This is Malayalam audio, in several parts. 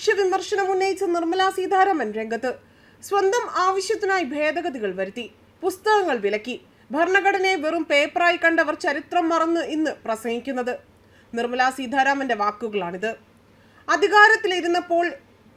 രൂക്ഷ വിമർശനം ഉന്നയിച്ച നിർമ്മലാ സീതാരാമൻ രംഗത്ത് സ്വന്തം ആവശ്യത്തിനായി ഭേദഗതികൾ വരുത്തി പുസ്തകങ്ങൾ വിലക്കി. ഭരണഘടനയെ വെറും പേപ്പറായി കണ്ടവർ ചരിത്രം മറന്ന് ഇന്ന് പ്രസംഗിക്കുന്നത് നിർമ്മലാ സീതാരാമന്റെ വാക്കുകളാണിത്. അധികാരത്തിലിരുന്നപ്പോൾ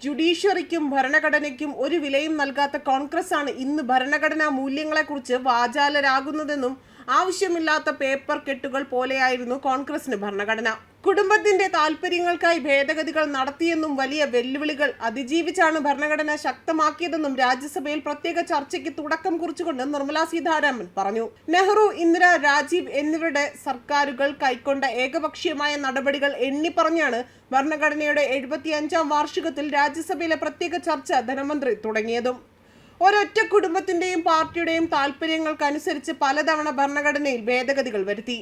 ജുഡീഷ്യറിക്കും ഭരണഘടനയ്ക്കും ഒരു വിലയും നൽകാത്ത കോൺഗ്രസ് ആണ് ഇന്ന് ഭരണഘടനാ മൂല്യങ്ങളെക്കുറിച്ച് വാചാലരാകുന്നതെന്നും ആവശ്യമില്ലാത്ത പേപ്പർ കെട്ടുകൾ പോലെയായിരുന്നു കോൺഗ്രസിന് ഭരണഘടന. കുടുംബത്തിന്റെ താല്പര്യങ്ങൾക്കായി ഭേദഗതികൾ നടത്തിയെന്നും വലിയ വെല്ലുവിളികൾ അതിജീവിച്ചാണ് ഭരണഘടന ശക്തമാക്കിയതെന്നും രാജ്യസഭയിൽ പ്രത്യേക ചർച്ചയ്ക്ക് തുടക്കം കുറിച്ചുകൊണ്ട് നിർമ്മലാ സീതാരാമൻ പറഞ്ഞു. നെഹ്റു ഇന്ദിര രാജീവ് എന്നിവരുടെ സർക്കാരുകൾ കൈക്കൊണ്ട ഏകപക്ഷീയമായ നടപടികൾ എണ്ണിപ്പറഞ്ഞാണ് ഭരണഘടനയുടെ എഴുപത്തിയഞ്ചാം വാർഷികത്തിൽ രാജ്യസഭയിലെ പ്രത്യേക ചർച്ച ധനമന്ത്രി തുടങ്ങിയതും. ഒരൊറ്റ കുടുംബത്തിന്റെയും പാർട്ടിയുടെയും താല്പര്യങ്ങൾക്കനുസരിച്ച് പലതവണ ഭരണഘടനയിൽ ഭേദഗതികൾ വരുത്തി.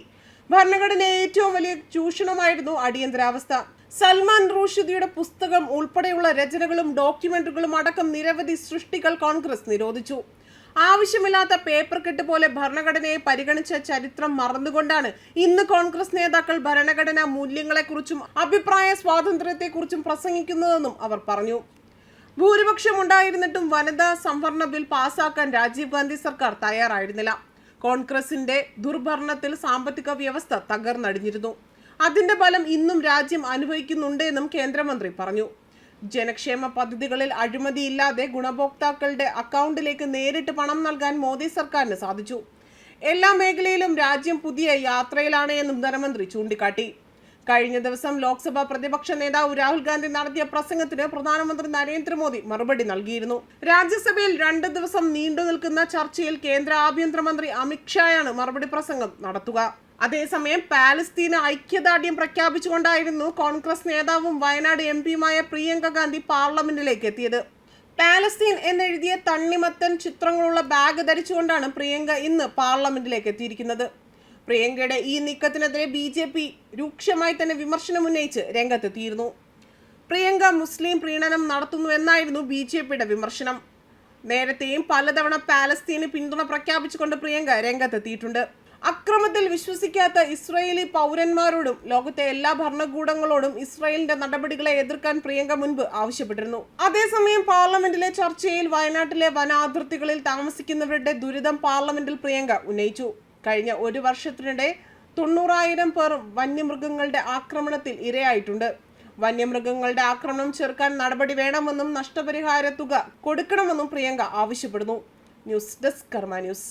ഭരണഘടന ഏറ്റവും വലിയ ചൂഷണമായിരുന്നു അടിയന്തരാവസ്ഥ. സൽമാൻ റൂഷിദിയുടെ പുസ്തകം ഉൾപ്പെടെയുള്ള രചനകളും ഡോക്യുമെന്ററികളും അടക്കം നിരവധി സൃഷ്ടികൾ കോൺഗ്രസ് നിരോധിച്ചു. ആവശ്യമില്ലാത്ത പേപ്പർ കെട്ട് പോലെ ഭരണഘടനയെ പരിഗണിച്ച ചരിത്രം മറന്നുകൊണ്ടാണ് ഇന്ന് കോൺഗ്രസ് നേതാക്കൾ ഭരണഘടനാ മൂല്യങ്ങളെക്കുറിച്ചും അഭിപ്രായ സ്വാതന്ത്ര്യത്തെക്കുറിച്ചും പ്രസംഗിക്കുന്നതെന്നും അവർ പറഞ്ഞു. ഭൂരിപക്ഷം ഉണ്ടായിരുന്നിട്ടും വനിതാ സംവരണ ബിൽ പാസാക്കാൻ രാജീവ് ഗാന്ധി സർക്കാർ തയ്യാറായിരുന്നില്ല. കോൺഗ്രസിന്റെ ദുർഭരണത്തിൽ സാമ്പത്തിക വ്യവസ്ഥ തകർന്നടിഞ്ഞിരുന്നു. അതിന്റെ ഫലം ഇന്നും രാജ്യം അനുഭവിക്കുന്നുണ്ട് എന്നും കേന്ദ്രമന്ത്രി പറഞ്ഞു. ജനക്ഷേമ പദ്ധതികളിൽ അഴിമതിയില്ലാതെ ഗുണഭോക്താക്കളുടെ അക്കൗണ്ടിലേക്ക് നേരിട്ട് പണം നൽകാൻ മോദി സർക്കാരിന് സാധിച്ചു. എല്ലാ മേഖലയിലും രാജ്യം പുതിയ യാത്രയിലാണ് എന്നും ധനമന്ത്രി ചൂണ്ടിക്കാട്ടി. കഴിഞ്ഞ ദിവസം ലോക്സഭ പ്രതിപക്ഷ നേതാവ് രാഹുൽ ഗാന്ധി നടത്തിയ പ്രസംഗത്തിന് പ്രധാനമന്ത്രി നരേന്ദ്രമോദി മറുപടി നൽകിയിരുന്നു. രാജ്യസഭയിൽ രണ്ട് ദിവസം നീണ്ടു നിൽക്കുന്ന ചർച്ചയിൽ കേന്ദ്ര ആഭ്യന്തരമന്ത്രി അമിത്ഷായാണ് മറുപടി പ്രസംഗം നടത്തുക. അതേസമയം പാലസ്തീന് ഐക്യദാർഢ്യം പ്രഖ്യാപിച്ചുകൊണ്ടായിരുന്നു കോൺഗ്രസ് നേതാവും വയനാട് എം പിയുമായ പ്രിയങ്ക ഗാന്ധി പാർലമെന്റിലേക്ക് എത്തിയത്. പാലസ്തീൻ എന്നെഴുതിയ തണ്ണിമത്തൻ ചിത്രങ്ങളുള്ള ബാഗ് ധരിച്ചുകൊണ്ടാണ് പ്രിയങ്ക ഇന്ന് പാർലമെന്റിലേക്ക് എത്തിയിരിക്കുന്നത്. പ്രിയങ്കയുടെ ഈ നീക്കത്തിനെതിരെ ബി ജെ പി രൂക്ഷമായി തന്നെ വിമർശനം ഉന്നയിച്ച് രംഗത്തെത്തിയിരുന്നു. പ്രിയങ്ക മുസ്ലിം പ്രീണനം നടത്തുന്നുവെന്നായിരുന്നു ബി ജെ പിയുടെ വിമർശനം. നേരത്തെയും പലതവണ പാലസ്തീന് പിന്തുണ പ്രഖ്യാപിച്ചുകൊണ്ട് പ്രിയങ്ക രംഗത്തെത്തിയിട്ടുണ്ട്. അക്രമത്തിൽ വിശ്വസിക്കാത്ത ഇസ്രയേലി പൗരന്മാരോടും ലോകത്തെ എല്ലാ ഭരണകൂടങ്ങളോടും ഇസ്രയേലിന്റെ നടപടികളെ എതിർക്കാൻ പ്രിയങ്ക മുൻപ് ആവശ്യപ്പെട്ടിരുന്നു. അതേസമയം പാർലമെന്റിലെ ചർച്ചയിൽ വയനാട്ടിലെ വനാതിർത്തികളിൽ താമസിക്കുന്നവരുടെ ദുരിതം പാർലമെന്റിൽ പ്രിയങ്ക ഉന്നയിച്ചു. കഴിഞ്ഞ ഒരു വർഷത്തിനിടെ തൊണ്ണൂറായിരം പേർ വന്യമൃഗങ്ങളുടെ ആക്രമണത്തിൽ ഇരയായിട്ടുണ്ട്. വന്യമൃഗങ്ങളുടെ ആക്രമണം ചെറുക്കാൻ നടപടി വേണമെന്നും നഷ്ടപരിഹാര തുക കൊടുക്കണമെന്നും പ്രിയങ്ക ആവശ്യപ്പെടുന്നു. News desk Karma news.